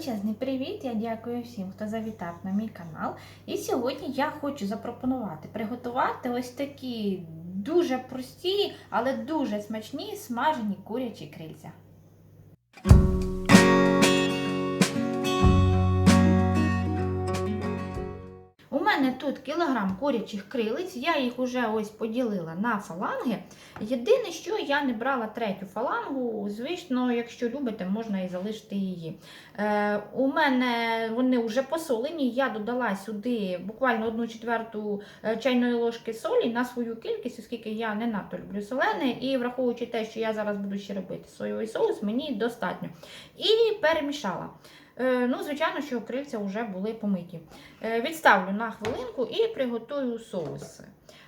Величезний привіт! Я дякую всім, хто завітав на мій канал. І сьогодні я хочу запропонувати приготувати ось такі дуже прості, але дуже смачні смажені курячі крильця. Мене тут кілограм курячих крилиць, я їх уже ось поділила на фаланги. Єдине, що я не брала третю фалангу, звісно, якщо любите, можна і залишити її. Е, у мене вони вже посолені, я додала сюди буквально одну четверту е, чайної ложки солі на свою кількість, оскільки я не надто люблю солене, і враховуючи те, що я зараз буду ще робити соєвий соус, мені достатньо. І перемішала. Е, Ну, звичайно, що крильця вже були помиті. Е, Відставлю на хвилинку і приготую соуси.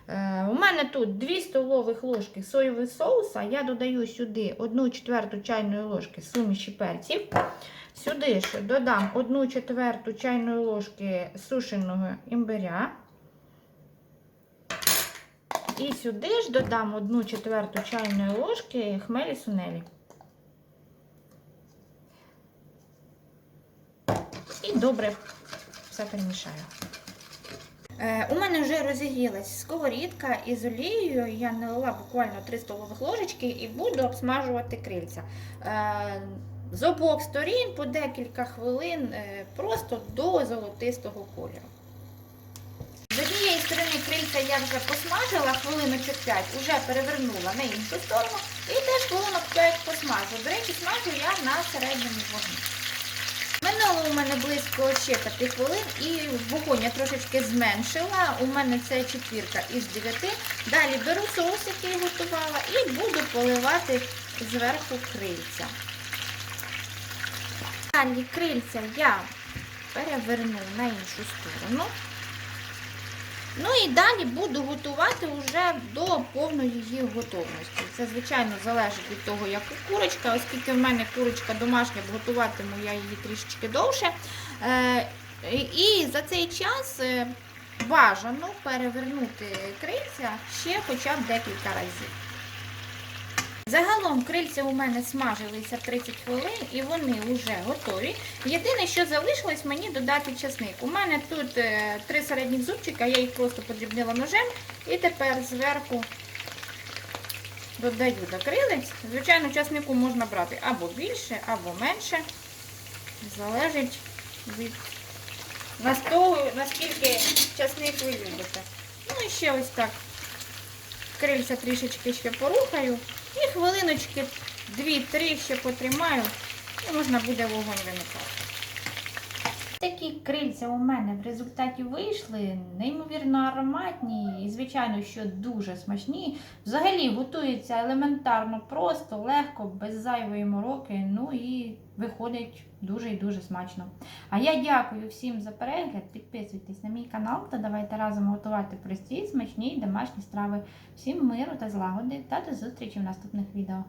Е, У мене тут 2 столових ложки соєвого соуса. Я додаю сюди 1 четверту чайної ложки суміші перців. Сюди ж додам 1 четверту чайної ложки сушеного імбиря. І сюди ж додам 1 четверту чайної ложки хмелі сунелі. І добре все перемішаю. Е, у мене вже розігрілась сковорідка із олією. Я налила буквально 3 столових ложечки і буду обсмажувати крильця. Е, з обох сторін по декілька хвилин е, просто до золотистого кольору. З однієї сторони крильця я вже посмажила, хвилиночок 5, вже перевернула на іншу сторону і теж хвилинок 5 посмажу. До речі, смажу я на середньому вогні. Минуло у мене близько ще 5 хвилин і вогонь я трошечки зменшила. У мене це четвірка із 9. Далі беру соус, який готувала, і буду поливати зверху крильця. Далі крильця я переверну на іншу сторону. Ну і далі буду готувати вже до повної її готовності. Це, звичайно, залежить від того, як курочка, оскільки в мене курочка домашня, готуватиму я її трішечки довше. Е, І за цей час е, бажано перевернути криця ще хоча б декілька разів. Загалом крильця у мене смажилися 30 хвилин і вони вже готові. Єдине, що залишилось мені додати часник. У мене тут е, три середніх зубчика, я їх просто подрібнила ножем і тепер зверху додаю до крилець. Звичайно, часнику можна брати або більше, або менше. Залежить від наскільки часник ви любите. Ну і ще ось так. Крильця трішечки ще порухаю. І хвилиночки 2-3 ще потримаю, і можна буде вогонь вимикати. Такі крильця у мене в результаті вийшли, неймовірно ароматні і, звичайно, що дуже смачні. Взагалі готується елементарно, просто, легко, без зайвої мороки. Ну і виходить дуже і дуже смачно. А я дякую всім за перегляд. Підписуйтесь на мій канал та давайте разом готувати прості, смачні домашні страви. Всім миру та злагоди та до зустрічі в наступних відео.